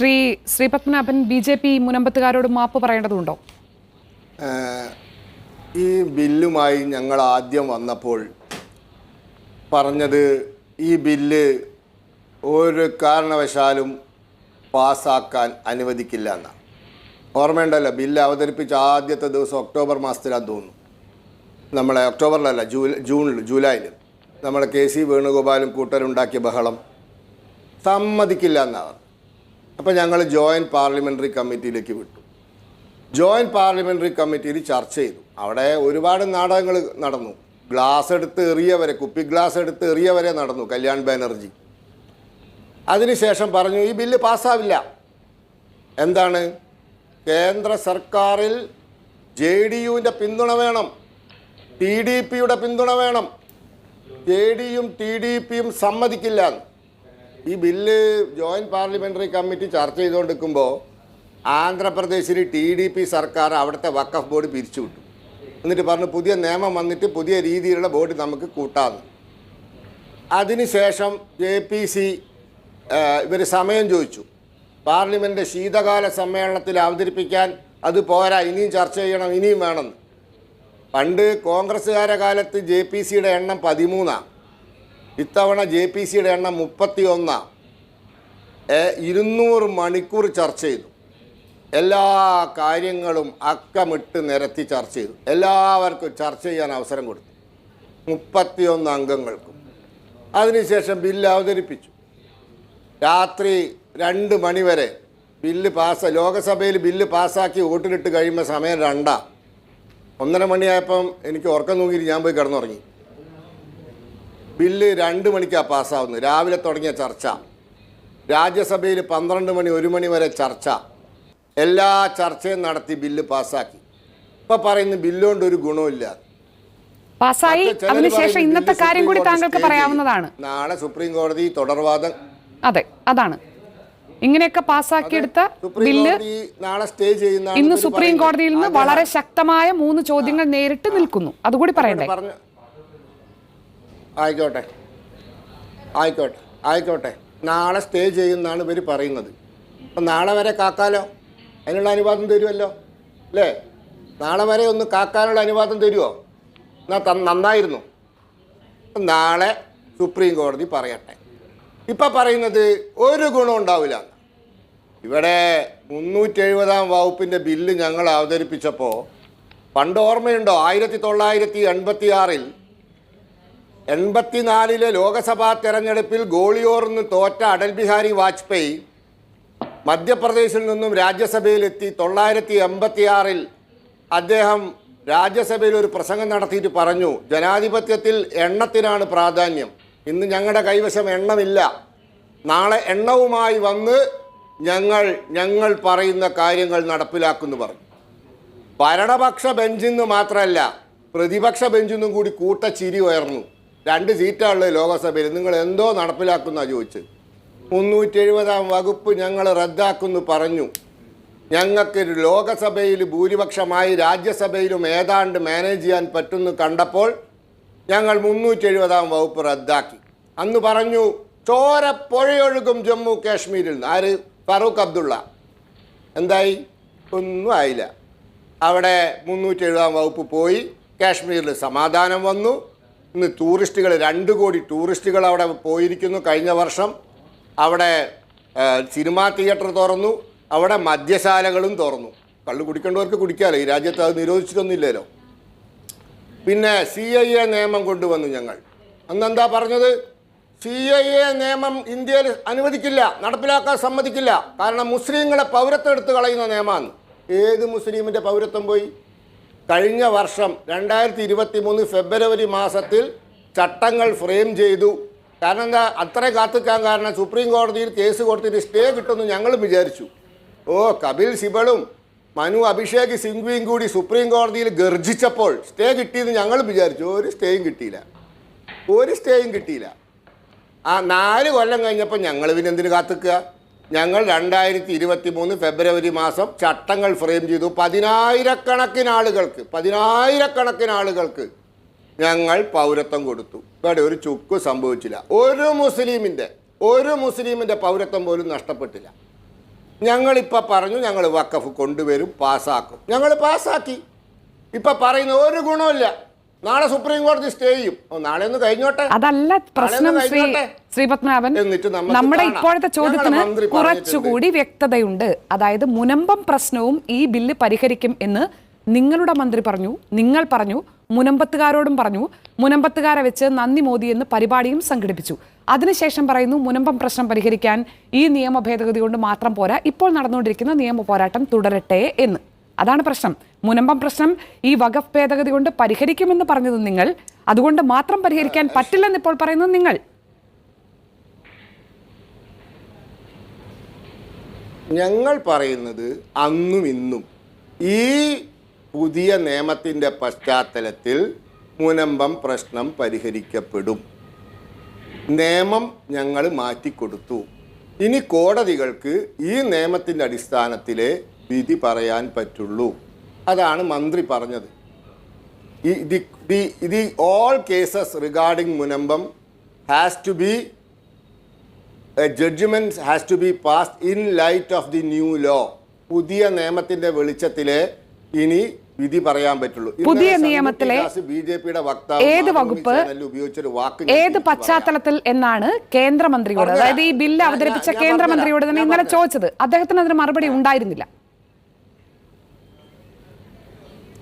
Shri Shri Padmanabhan B J P മുനമ്പത്തുകാരോട് മാപ്പ് പറയേണ്ടതുണ്ടോ? ഈ ബില്ലുമായി ഞങ്ങൾ ആദ്യം വന്നപ്പോൾ പറഞ്ഞത് ഈ ബില്ല് ഒരു കാരണവശാലും പാസ്സാക്കാൻ അനുവദിക്കില്ല എന്നാണ് ഓർമ്മയുണ്ടല്ലോ ബില്ല് അവതരിപ്പിച്ച ആദ്യത്തെ ദിവസം ഒക്ടോബർ മാസത്തിലാണ് തോന്നുന്നു. നമ്മളെ ഒക്ടോബറിലല്ല ജൂ ജൂണിൽ ജൂലൈയിൽ. നമ്മളെ കെ സി വേണുഗോപാലും കൂട്ടരുണ്ടാക്കിയ ബഹളം സമ്മതിക്കില്ല എന്നാണ് അപ്പോൾ ഞങ്ങൾ ജോയിന്റ് പാർലമെന്ററി കമ്മിറ്റിയിലേക്ക് വിട്ടു. ജോയിന്റ് പാർലമെന്ററി കമ്മിറ്റിയിൽ ചർച്ച ചെയ്തു. അവിടെ ഒരുപാട് നാടകങ്ങൾ നടന്നു. ഗ്ലാസ് എടുത്ത് എറിയവരെ കുപ്പി ഗ്ലാസ് എടുത്ത് എറിയവരെ നടന്നു കല്യാൺ ബാനർജി. അതിനുശേഷം പറഞ്ഞു ഈ ബില്ല് പാസ്സാവില്ല. എന്താണ്? കേന്ദ്ര സർക്കാരിൽ ജെ ഡി യുവിന്റെ പിന്തുണ വേണം ടി ഡി പിയുടെ പിന്തുണ വേണം. ജെ ഡിയും ടി ഡി പിയും സമ്മതിക്കില്ല ഈ ബില്ല് ജോയിന്റ് പാർലമെന്ററി കമ്മിറ്റി ചർച്ച ചെയ്തുകൊണ്ടിരിക്കുമ്പോൾ ആന്ധ്രാപ്രദേശിൽ ടി ഡി പി സർക്കാർ അവിടുത്തെ വക്കഫ് ബോർഡ് പിരിച്ചുവിട്ടു എന്നിട്ട് പറഞ്ഞു പുതിയ നിയമം വന്നിട്ട് പുതിയ രീതിയിലുള്ള ബോർഡ് നമുക്ക് കൂട്ടാന്ന്. അതിനുശേഷം ജെ പി സി ഇവർ സമയം ചോദിച്ചു. പാർലമെന്റ് ശീതകാല സമ്മേളനത്തിൽ അവതരിപ്പിക്കാൻ അത് പോരാ ഇനിയും ചർച്ച ചെയ്യണം ഇനിയും വേണമെന്ന് പണ്ട് കോൺഗ്രസ്സുകാരെ കാലത്ത് ജെ പി സിയുടെ എണ്ണം പതിമൂന്നാണ് ഇത്തവണ ജെ പി സിയുടെ എണ്ണം മുപ്പത്തി ഒന്നാണ് ഇരുന്നൂറ് മണിക്കൂർ ചർച്ച ചെയ്തു. എല്ലാ കാര്യങ്ങളും അക്കമിട്ട് നിരത്തി ചർച്ച ചെയ്തു. എല്ലാവർക്കും ചർച്ച ചെയ്യാൻ അവസരം കൊടുത്തു. മുപ്പത്തിയൊന്ന് അംഗങ്ങൾക്കും. അതിനുശേഷം ബില്ല് അവതരിപ്പിച്ചു. രാത്രി രണ്ട് മണിവരെ ബില്ല് പാസ് ലോകസഭയിൽ ബില്ല് പാസ്സാക്കി വോട്ടിലിട്ട് കഴിയുമ്പോൾ സമയം രണ്ടാണ് ഒന്നര മണിയായപ്പം എനിക്ക് ഉറക്കം നോക്കിയിട്ട് ഞാൻ പോയി കിടന്നുറങ്ങി. ബില്ല് രണ്ട് മണിക്കാണ് പാസ്സാവുന്നത്. രാവിലെ തുടങ്ങിയ ചർച്ച. രാജ്യസഭയിൽ പന്ത്രണ്ട് മണി ഒരു മണി വരെ ചർച്ച. എല്ലാ ചർച്ചയും നടത്തി ബില്ല് പാസ്സാക്കി. ഇപ്പം പറയുന്ന ബില്ലുകൊണ്ട് ഒരു ഗുണമില്ല പാസ്സായി. അതിനുശേഷം ഇന്നത്തെ കാര്യം കൂടി താങ്കൾക്ക് പറയാവുന്നതാണ്. നാളെ സുപ്രീം കോടതി തുടർവാദം. അതെ അതാണ്. ഇങ്ങനെയൊക്കെ പാസ്സാക്കിയെടുത്ത ബില്ല് നാളെ സ്റ്റേ ചെയ്യുന്ന ഇന്ന് സുപ്രീം കോടതിയിൽ നിന്ന് വളരെ ശക്തമായ മൂന്ന് ചോദ്യങ്ങൾ നേരിട്ട് നിൽക്കുന്നു. അതുകൂടി പറയണ്ടേ? ആയിക്കോട്ടെ. ആയിക്കോട്ടെ. ആയിക്കോട്ടെ. നാളെ സ്റ്റേ ചെയ്യുമെന്നാണ് ഇവർ പറയുന്നത്. അപ്പം നാളെ വരെ കാക്കാലോ? അതിനുള്ള അനുവാദം തരുമല്ലോ? അല്ലേ? നാളെ വരെ ഒന്ന് കാക്കാനുള്ള അനുവാദം തരുമോ എന്നാൽ നന്നായിരുന്നു. നാളെ സുപ്രീം കോടതി പറയട്ടെ. ഇപ്പം പറയുന്നത് ഒരു ഗുണം ഉണ്ടാവില്ല. ഇവിടെ മുന്നൂറ്റി എഴുപതാം വകുപ്പിന്റെ ബില്ല് ഞങ്ങൾ അവതരിപ്പിച്ചപ്പോൾ പണ്ട് ഓർമ്മയുണ്ടോ? ആയിരത്തി തൊള്ളായിരത്തി എൺപത്തി ആറിൽ എൺപത്തിനാലിലെ ലോകസഭാ തെരഞ്ഞെടുപ്പിൽ ഗോളിയോർന്ന് തോറ്റ അടൽ ബിഹാരി വാജ്പേയി മധ്യപ്രദേശിൽ നിന്നും രാജ്യസഭയിലെത്തി തൊള്ളായിരത്തി എൺപത്തിയാറിൽ അദ്ദേഹം രാജ്യസഭയിൽ ഒരു പ്രസംഗം നടത്തിയിട്ട് പറഞ്ഞു ജനാധിപത്യത്തിൽ എണ്ണത്തിനാണ് പ്രാധാന്യം. ഇന്ന് ഞങ്ങളുടെ കൈവശം എണ്ണമില്ല. നാളെ എണ്ണവുമായി വന്ന് ഞങ്ങൾ ഞങ്ങൾ പറയുന്ന കാര്യങ്ങൾ നടപ്പിലാക്കുമെന്ന് പറഞ്ഞു. ഭരണപക്ഷ ബെഞ്ചിൽ നിന്ന് മാത്രമല്ല പ്രതിപക്ഷ ബെഞ്ചിൽ നിന്നും കൂടി കൂട്ട ചിരി ഉയർന്നു. രണ്ട് സീറ്റാണുള്ളത് ലോകസഭയിൽ. നിങ്ങൾ എന്തോ നടപ്പിലാക്കുന്ന ചോദിച്ച് മുന്നൂറ്റി എഴുപതാം വകുപ്പ് ഞങ്ങൾ റദ്ദാക്കുന്നു പറഞ്ഞു. ഞങ്ങൾക്ക് ലോകസഭയിൽ ഭൂരിപക്ഷമായി രാജ്യസഭയിലും ഏതാണ്ട് മാനേജ് ചെയ്യാൻ പറ്റുന്നു കണ്ടപ്പോൾ ഞങ്ങൾ മുന്നൂറ്റി എഴുപതാം വകുപ്പ് റദ്ദാക്കി. അന്ന് പറഞ്ഞു ചോര പുഴയൊഴുകും ജമ്മു കാശ്മീരിൽ നിന്ന്. ആര്? ഫറൂഖ് അബ്ദുള്ള. എന്തായി? ഒന്നും ആയില്ല. അവിടെ മുന്നൂറ്റി എഴുപതാം വകുപ്പ് പോയി കാശ്മീരിൽ സമാധാനം വന്നു. ഇന്ന് ടൂറിസ്റ്റുകൾ രണ്ട് കോടി ടൂറിസ്റ്റുകൾ അവിടെ പോയിരിക്കുന്നു കഴിഞ്ഞ വർഷം. അവിടെ സിനിമാ തിയേറ്റർ തുറന്നു. അവിടെ മദ്യശാലകളും തുറന്നു. കള്ളു കുടിക്കേണ്ടവർക്ക് കുടിക്കാമല്ലോ ഈ രാജ്യത്ത് അത് നിരോധിച്ചിട്ടൊന്നുമില്ലല്ലോ. പിന്നെ സി ഐ എ നിയമം കൊണ്ടുവന്നു ഞങ്ങൾ. അന്ന് എന്താ പറഞ്ഞത്? സി ഐ എ നിയമം ഇന്ത്യയിൽ അനുവദിക്കില്ല നടപ്പിലാക്കാൻ സമ്മതിക്കില്ല. കാരണം മുസ്ലിങ്ങളെ പൗരത്വം എടുത്തു കളയുന്ന നിയമമാണ്. ഏത് മുസ്ലിമിന്റെ പൗരത്വം പോയി? കഴിഞ്ഞ വർഷം രണ്ടായിരത്തി ഇരുപത്തി മൂന്ന് ഫെബ്രുവരി മാസത്തിൽ ചട്ടങ്ങൾ ഫ്രെയിം ചെയ്തു. കാരണം എന്താ? അത്ര കാത്തിക്കാൻ കാരണം സുപ്രീം കോടതിയിൽ കേസ് കൊടുത്തിട്ട് സ്റ്റേ കിട്ടുമെന്ന് ഞങ്ങളും വിചാരിച്ചു. ഓ കപിൽ സിബളും മനു അഭിഷേക് സിംഗ്വിയും കൂടി സുപ്രീം കോടതിയിൽ ഗർജിച്ചപ്പോൾ സ്റ്റേ കിട്ടിയെന്ന് ഞങ്ങൾ വിചാരിച്ചു. ഒരു സ്റ്റേയും കിട്ടിയില്ല. ഒരു സ്റ്റേയും കിട്ടിയില്ല. ആ നാല് കൊല്ലം കഴിഞ്ഞപ്പോൾ ഞങ്ങൾ പിന്നെ എന്തിനു കാത്തിക്കുക? ഞങ്ങൾ രണ്ടായിരത്തി ഇരുപത്തി മൂന്ന് ഫെബ്രുവരി മാസം ചട്ടങ്ങൾ ഫ്രെയിം ചെയ്തു. പതിനായിരക്കണക്കിന് ആളുകൾക്ക് പതിനായിരക്കണക്കിന് ആളുകൾക്ക് ഞങ്ങൾ പൗരത്വം കൊടുത്തു. ഇവിടെ ഒരു ചുക്ക് സംഭവിച്ചില്ല. ഒരു മുസ്ലിമിന്റെ ഒരു മുസ്ലിമിന്റെ പൗരത്വം പോലും നഷ്ടപ്പെട്ടില്ല. ഞങ്ങളിപ്പോൾ പറഞ്ഞു ഞങ്ങൾ വക്കഫ് കൊണ്ടുവരും പാസ്സാക്കും ഞങ്ങൾ പാസ്സാക്കി ഇപ്പം പറയുന്ന ഒരു ഗുണമില്ല നാളെ സുപ്രീം കോടതി സ്റ്റേ ചെയ്യും. നാളെ ഒന്ന് കഴിഞ്ഞോട്ടെ? അതല്ല പ്രശ്നം ശ്രീ. പത്മനാഭൻ. നമ്മുടെ ഇപ്പോഴത്തെ ചോദ്യത്തിന് കുറച്ചുകൂടി വ്യക്തതയുണ്ട്. അതായത് മുനമ്പം പ്രശ്നവും ഈ ബില്ല് പരിഹരിക്കും എന്ന് നിങ്ങളുടെ മന്ത്രി പറഞ്ഞു നിങ്ങൾ പറഞ്ഞു മുനമ്പത്തുകാരോടും പറഞ്ഞു മുനമ്പത്തുകാരെ വെച്ച് നന്ദി മോദി എന്ന് പരിപാടിയും സംഘടിപ്പിച്ചു. അതിനുശേഷം പറയുന്നു മുനമ്പം പ്രശ്നം പരിഹരിക്കാൻ ഈ നിയമ ഭേദഗതി കൊണ്ട് മാത്രം പോരാ ഇപ്പോൾ നടന്നുകൊണ്ടിരിക്കുന്ന നിയമ പോരാട്ടം തുടരട്ടെ എന്ന്. അതാണ് പ്രശ്നം. മുനമ്പം പ്രശ്നം ഈ വഖഫ് ഭേദഗതി കൊണ്ട് പരിഹരിക്കുമെന്ന് പറഞ്ഞത് നിങ്ങൾ. അതുകൊണ്ട് മാത്രം പരിഹരിക്കാൻ പറ്റില്ലെന്ന് ഇപ്പോൾ പറയുന്നത് നിങ്ങൾ. ഞങ്ങൾ പറയുന്നത് അന്നും ഇന്നും. ഈ പുതിയ നിയമത്തിന്റെ പശ്ചാത്തലത്തിൽ മുനമ്പം പ്രശ്നം പരിഹരിക്കപ്പെടും. നിയമം ഞങ്ങൾ മാറ്റിക്കൊടുത്തു. ഇനി കോടതികൾക്ക് ഈ നിയമത്തിന്റെ അടിസ്ഥാനത്തിലേ വിധി പറയാൻ പറ്റുള്ളൂ. അതാണ് മന്ത്രി പറഞ്ഞത്. The all cases regarding Munambam has to be a judgment has to be passed in light of the new law പുതിയ നിയമത്തിന്റെ വെളിച്ചത്തിലെ ഇനി വിധി പറയാൻ പറ്റുള്ളൂ. പുതിയ നിയമത്തിലെ ബി ജെ പിയുടെ വക്താവ് ഏത് വകുപ്പ് ഉപയോഗിച്ചൊരു വാക്ക് ഏത് പശ്ചാത്തലത്തിൽ എന്നാണ് കേന്ദ്രമന്ത്രിയോട്. അതായത് ഈ ബില്ല് അവതരിപ്പിച്ച കേന്ദ്രമന്ത്രിയോട് തന്നെ ഇങ്ങനെ ഇന്നലെ ചോദിച്ചത്. അദ്ദേഹത്തിന് അതിന് മറുപടി ഉണ്ടായിരുന്നില്ല.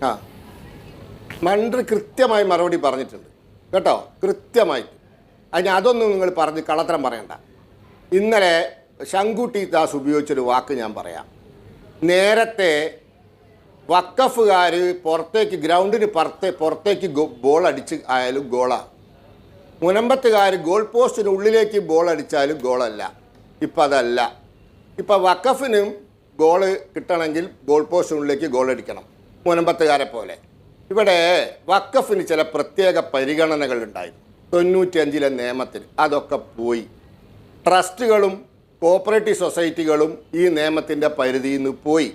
ആ. മന്ത്രി കൃത്യമായി മറുപടി പറഞ്ഞിട്ടുണ്ട്. കേട്ടോ? കൃത്യമായിട്ട് അതിന് അതൊന്നും നിങ്ങൾ പറഞ്ഞ് കള്ളത്തരം പറയണ്ട. ഇന്നലെ ശങ്കുട്ടി ദാസ് ഉപയോഗിച്ചൊരു വാക്ക് ഞാൻ പറയാം. നേരത്തെ വക്കഫുകാർ പുറത്തേക്ക് ഗ്രൗണ്ടിന് പുറത്തെ പുറത്തേക്ക് ബോൾ അടിച്ച് ആയാലും ഗോളാണ് മുനമ്പത്തുകാർ ഗോൾ പോസ്റ്റിന് ഉള്ളിലേക്ക് ബോൾ അടിച്ചാലും ഗോളല്ല. ഇപ്പം അതല്ല. ഇപ്പം വക്കഫിനും ഗോൾ കിട്ടണമെങ്കിൽ ഗോൾ പോസ്റ്റിനുള്ളിലേക്ക് ഗോൾ അടിക്കണം. മുനമ്പത്തുകാരെ പോലെ ഇവിടെ വക്കഫിന് ചില പ്രത്യേക പരിഗണനകൾ ഉണ്ടായിരുന്നു തൊണ്ണൂറ്റിയഞ്ചിലെ നിയമത്തിൽ അതൊക്കെ പോയി. ട്രസ്റ്റുകളും കോപ്പറേറ്റീവ് സൊസൈറ്റികളും ഈ നിയമത്തിന്റെ പരിധിയിൽ നിന്ന് പോയി.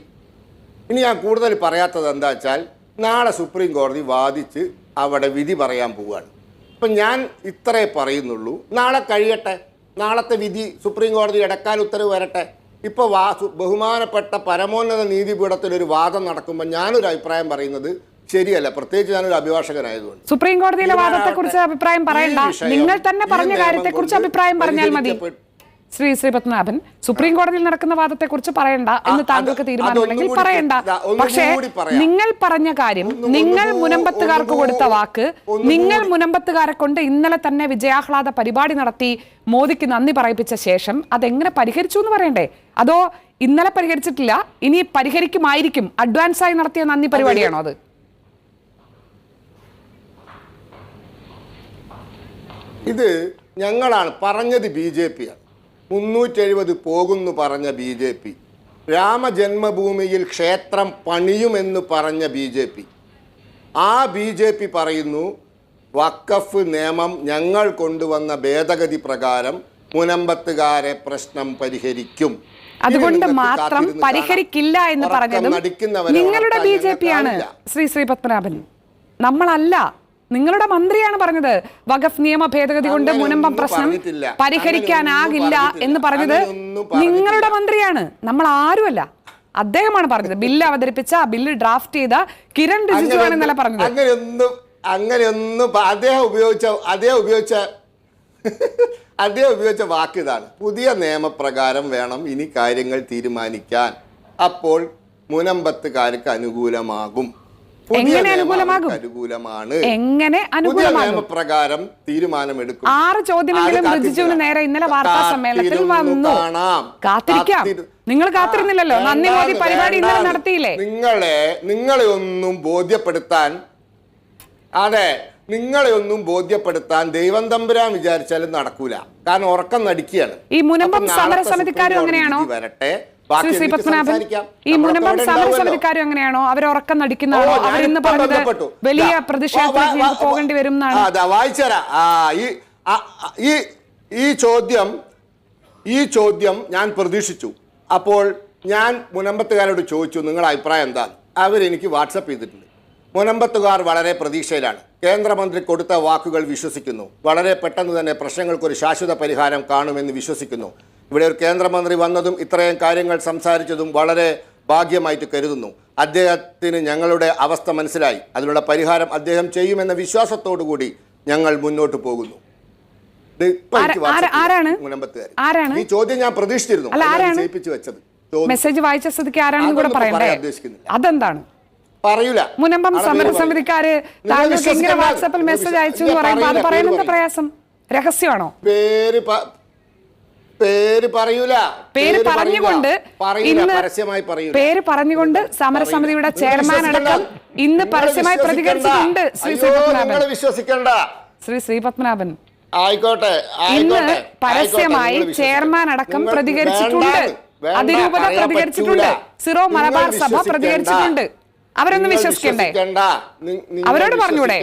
ഇനി ഞാൻ കൂടുതൽ പറയാത്തത് എന്താ വെച്ചാൽ നാളെ സുപ്രീം കോടതി വാദിച്ച് അവിടെ വിധി പറയാൻ പോവുകയാണ്. അപ്പം ഞാൻ ഇത്രേ പറയുന്നുള്ളൂ. നാളെ കഴിയട്ടെ. നാളത്തെ വിധി സുപ്രീം കോടതി ഇടക്കാൽ ഉത്തരവ് വരട്ടെ. ഇപ്പോൾ വാ ബഹുമാനപ്പെട്ട പരമോന്നത നീതിപീഠത്തിലൊരു വാദം നടക്കുമ്പോൾ ഞാനൊരു അഭിപ്രായം പറയുന്നത് ശരിയല്ല. പ്രത്യേകിച്ച് ഞാനൊരു അഭിഭാഷകനായതുകൊണ്ട്. സുപ്രീം കോടതിയിലെ വാദത്തെക്കുറിച്ച് അഭിപ്രായം പറയണ്ട. നിങ്ങൾ തന്നെ പറഞ്ഞ കാര്യത്തെക്കുറിച്ച് കാര്യത്തെ കുറിച്ച് അഭിപ്രായം പറഞ്ഞാൽ മതി. ശ്രീ ശ്രീ പത്മനാഭൻ. സുപ്രീം കോടതിയിൽ നടക്കുന്ന വാദത്തെ കുറിച്ച് പറയണ്ട എന്ന് താങ്കൾക്ക് തീരുമാനമുണ്ടെങ്കിൽ പറയണ്ട. പക്ഷേ. നിങ്ങൾ പറഞ്ഞ കാര്യം നിങ്ങൾ മുനമ്പത്തുകാർക്ക് കൊടുത്ത വാക്ക് നിങ്ങൾ മുനമ്പത്തുകാരെ കൊണ്ട് ഇന്നലെ തന്നെ വിജയാഹ്ലാദ പരിപാടി നടത്തി മോദിക്ക് നന്ദി പറയിപ്പിച്ച ശേഷം അതെങ്ങനെ പരിഹരിച്ചു എന്ന് പറയണ്ടേ? അതോ ഇന്നലെ പരിഹരിച്ചിട്ടില്ല ഇനി പരിഹരിക്കുമായിരിക്കും അഡ്വാൻസ് ആയി നടത്തിയ നന്ദി പരിപാടിയാണോ അത്? ഇത് ഞങ്ങളാണ് പറഞ്ഞത് ബി ജെ പിയാണ്. മുന്നൂറ്റി എഴുപത് പോകുന്നു പറഞ്ഞ ബി ജെ പി. രാമജന്മഭൂമിയിൽ ക്ഷേത്രം പണിയുമെന്ന് പറഞ്ഞ ബി ജെ പി. ആ ബി ജെ പി പറയുന്നു വക്കഫ് നിയമം ഞങ്ങൾ കൊണ്ടുവന്ന ഭേദഗതി പ്രകാരം മുനമ്പത്തുകാരെ പ്രശ്നം പരിഹരിക്കും. അതുകൊണ്ട് മാത്രം പരിഹരിക്കില്ല എന്ന് പറഞ്ഞതും നിങ്ങളുടെ ബി ജെ പി ആണ് ശ്രീ ശ്രീ പത്മനാഭൻ. നമ്മളല്ല. നിങ്ങളുടെ മന്ത്രിയാണ് പറഞ്ഞത്. വഖഫ് നിയമ ഭേദഗതി കൊണ്ട് മുനമ്പം പ്രശ്നം. പരിഹരിക്കാനാകില്ല എന്ന് പറഞ്ഞത് നിങ്ങളുടെ മന്ത്രിയാണ്. നമ്മൾ ആരുമല്ല. അദ്ദേഹമാണ് പറഞ്ഞത്. ബില്ല് അവതരിപ്പിച്ച ആ ബില്ല് ഡ്രാഫ്റ്റ് ചെയ്ത കിരൺ റിജിജു ആണ് ഇന്നലെ പറഞ്ഞത്. അങ്ങനെയൊന്നും അങ്ങനെയൊന്നും അദ്ദേഹം ഉപയോഗിച്ച അദ്ദേഹം ഉപയോഗിച്ച അദ്ദേഹം ഉപയോഗിച്ച വാക്ക് ഇതാണ്. പുതിയ നിയമപ്രകാരം വേണം ഇനി കാര്യങ്ങൾ തീരുമാനിക്കാൻ. അപ്പോൾ മുനമ്പത്തുകാർക്ക് അനുകൂലമാകും. എങ്ങനെ അനുകൂലമാകും? അനുകൂലമാണ്. എങ്ങനെ അനുകൂലമാകും? നിയമപ്രകാരം തീരുമാനമെടുക്കും. ആറ് ചോദ്യമെങ്കിലും റിജിജുവിന് നേരെ ഇന്നലെ വാർത്താ സമ്മേളനത്തിൽ വന്നു. കാത്തിരിക്കാം. നിങ്ങൾ കാത്തിരുന്നില്ലല്ലോ. നന്ദി മോദി പരിപാടി ഇന്നലെ. നടത്തിയില്ലേ? നിങ്ങളെ നിങ്ങളെ ഒന്നും ബോധ്യപ്പെടുത്താൻ അതെ നിങ്ങളെ ഒന്നും ബോധ്യപ്പെടുത്താൻ ദൈവം തമ്പുരാൻ വിചാരിച്ചാലും നടക്കൂല. കാരണം ഉറക്കം നടിക്കുകയാണ്. ഈ മുനമ്പം സമര സമിതിക്കാരും സമരസമിതിക്കാരും അങ്ങനെയാണോ? വരട്ടെ. ശ്രീ ശ്രീ പത്മനാഭൻ ഈ മുനമ്പം. സമരസമിതിക്കാരും എങ്ങനെയാണോ? അവർ ഉറക്കം നടിക്കുന്നതാണോ ഇന്ന് പറഞ്ഞത് വലിയ വാ, ഞങ്ങൾക്ക് പോകേണ്ടി വരും എന്നാണ്. വായിച്ചുതരാം ഈ ഈ ചോദ്യം ഈ ചോദ്യം ഞാൻ പ്രതീക്ഷിച്ചു. അപ്പോൾ ഞാൻ മുനമ്പത്തുകാരോട് ചോദിച്ചു നിങ്ങളുടെ അഭിപ്രായം എന്താണ്? അവരെനിക്ക് വാട്സപ്പ് ചെയ്തിട്ടുണ്ട്. മുനമ്പത്തുകാർ വളരെ പ്രതീക്ഷയിലാണ്. കേന്ദ്രമന്ത്രി കൊടുത്ത വാക്കുകൾ വിശ്വസിക്കുന്നു. വളരെ പെട്ടെന്ന് തന്നെ പ്രശ്നങ്ങൾക്കൊരു ശാശ്വത പരിഹാരം കാണുമെന്ന് വിശ്വസിക്കുന്നു. ഇവിടെ ഒരു കേന്ദ്രമന്ത്രി വന്നതും ഇത്രയും കാര്യങ്ങൾ സംസാരിച്ചതും വളരെ ഭാഗ്യമായിട്ട് കരുതുന്നു. അദ്ദേഹത്തിന് ഞങ്ങളുടെ അവസ്ഥ മനസ്സിലായി. അതിനുള്ള പരിഹാരം അദ്ദേഹം ചെയ്യുമെന്ന വിശ്വാസത്തോടു കൂടി ഞങ്ങൾ മുന്നോട്ട് പോകുന്നു? ഈ ചോദ്യം ഞാൻ പ്രതീക്ഷിച്ചിരുന്നു? ചെയ്യിപ്പിച്ച് വെച്ചത്. മെസ്സേജ് വായിച്ച സ്ഥിതിക്ക് ആരാണെന്ന് കൂടെ പറയണ്ടേ? അതെന്താണ്? പറയൂല. മുനമ്പം ആളെ സമര സമിതിക്കാര് താങ്കൾക്ക് വിശ്വസിക്കണ്ട. വാട്സാപ്പിൽ മെസ്സേജ് അയച്ചു എന്ന് പറയുമ്പോൾ അത് പറയുന്നത്. പ്രയാസം രഹസ്യമാണോ? പേര് പേര് പറയൂല. പേര് പറഞ്ഞുകൊണ്ട് പരസ്യമായി പറയൂല. പേര് പറഞ്ഞുകൊണ്ട് സമരസമിതിയുടെ ചെയർമാൻ അടക്കം ഇന്ന് പരസ്യമായി പ്രതികരിച്ചിട്ടുണ്ട് ശ്രീ ശ്രീപത്മനാഭൻ. വിശ്വസിക്കണ്ട. ശ്രീ ശ്രീപത്മനാഭൻ. ആയിക്കോട്ടെ ഇന്ന് പരസ്യമായി ചെയർമാൻ അടക്കം പ്രതികരിച്ചിട്ടുണ്ട്. അതിരൂപത പ്രതികരിച്ചിട്ടുണ്ട്. സിറോ മലബാർ സഭ പ്രതികരിച്ചിട്ടുണ്ട്. അവരൊന്നും വിശ്വസിക്കണ്ടേ? അവരോട് പറഞ്ഞൂടെ?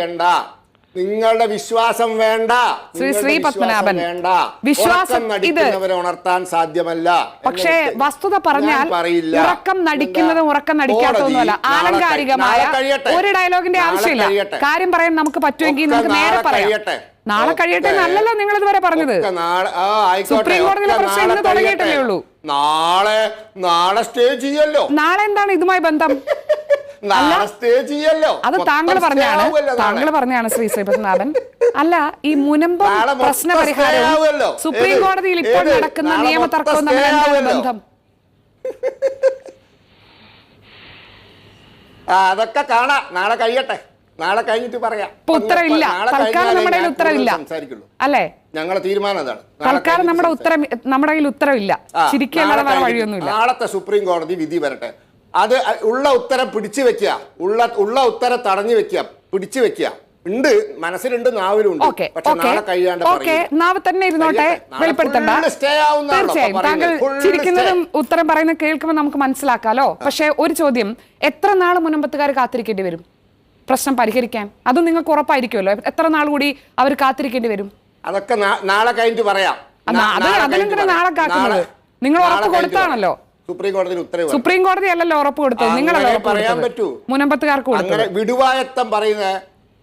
നിങ്ങളുടെ വിശ്വാസം വേണ്ട. ശ്രീ ശ്രീ പത്മനാഭൻ, വേണ്ട. വിശ്വാസം നടിക്കുന്നവരെ ഉണർത്താൻ സാധ്യമല്ല. പക്ഷേ വസ്തുത പറഞ്ഞാൽ. ഉറക്കം നടിക്കുന്നതും? ഉറക്കം നടിക്കാത്തതൊന്നുമല്ല ആലങ്കാരികമായ ഒരു ഡയലോഗിന്റെ ആവശ്യമില്ല. കാര്യം പറയാൻ നമുക്ക് പറ്റുമെങ്കിൽ നമുക്ക് നേരെ പറയട്ടെ പറയാം. നാളെ കഴിയട്ടെ എന്നല്ലല്ലോ നിങ്ങൾ ഇതുവരെ പറഞ്ഞത്. സുപ്രീം കോടതിയിലെ പ്രശ്നം ഇന്ന് തുടങ്ങിയിട്ടല്ലേ ഉള്ളൂ. നാളെ നാളെ സ്റ്റേ ചെയ്യല്ലോ. നാളെ എന്താണ് ഇതുമായി ബന്ധം? അത് താങ്കൾ പറഞ്ഞാണ്. താങ്കൾ പറഞ്ഞാണ് ശ്രീ ശ്രീപത്മനാഭൻ. അല്ല ഈ മുനമ്പ പ്രശ്ന പരിഹാരം പരിഹാരവും സുപ്രീം കോടതിയിൽ ഇപ്പോൾ നടക്കുന്ന നിയമ തർക്കവും തമ്മിൽ എന്താണ് ബന്ധം? അതൊക്കെ കാണാം. നാളെ കഴിയട്ടെ. നാളെ കഴിഞ്ഞിട്ട് പറയാം. ഉത്തരവില്ല. തൽക്കാലം നമ്മുടെ കയ്യിൽ ഉത്തരവില്ല. അല്ലേ? ഞങ്ങളെ തീരുമാനം അതാണ്. തൽക്കാലം നമ്മുടെ ഉത്തരം നമ്മുടെ കയ്യിൽ ഉത്തരവില്ല. വഴിയൊന്നുമില്ല. നാളത്തെ സുപ്രീം കോടതി വിധി വരട്ടെ. അത് ഉള്ള ഉത്തരം പിടിച്ചു വെക്കുക. ഉള്ള ഉള്ള ഉത്തരം തടഞ്ഞു വെക്കുക. പിടിച്ചു വെക്കുക. ഉണ്ട് മനസ്സിലുണ്ട് നാവിലുണ്ട്. പക്ഷെ നാളെ കഴിയാണ്ട് നാവ് തന്നെ ഇരുന്നോട്ടെ വെളിപ്പെടുത്തണ്ട. തീർച്ചയായും താങ്കൾ ചിരിക്കുന്നതും ഉത്തരം പറയുന്നത് കേൾക്കുമ്പോൾ നമുക്ക് മനസ്സിലാക്കാലോ? പക്ഷെ ഒരു ചോദ്യം എത്ര നാൾ മുനമ്പത്തുകാർ കാത്തിരിക്കേണ്ടി വരും? പ്രശ്നം പരിഹരിക്കാൻ. അതും നിങ്ങൾക്ക് ഉറപ്പായിരിക്കുമല്ലോ. എത്ര നാൾ കൂടി അവർ കാത്തിരിക്കേണ്ടി വരും? അതൊക്കെ നാളെ കഴിഞ്ഞിട്ട് പറയാം. അതിനെന്തിനാ നാളെ കാക്കുന്നത്? നിങ്ങൾ ഉറപ്പ് കൊടുത്താണല്ലോ. സുപ്രീം കോടതിയിൽ ഉത്തരവ് സുപ്രീം കോടതി അല്ലല്ലോ ഉറപ്പ് കൊടുത്തത്. നിങ്ങളല്ലേ പറയാൻ പറ്റൂ. മുനമ്പത്തുകാർക്ക് അങ്ങനെ വിടുവായത്തം പറയുന്ന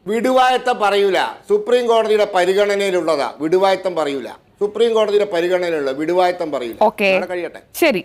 വിടുവായത്തം പറയൂല. സുപ്രീം കോടതിയുടെ പരിഗണനയിലുള്ളതാ. വിടുവായത്തം പറയൂല. സുപ്രീം കോടതിയുടെ പരിഗണനയിലുള്ള വിടുവായത്തം പറയൂല. കഴിയട്ടെ. ശരി.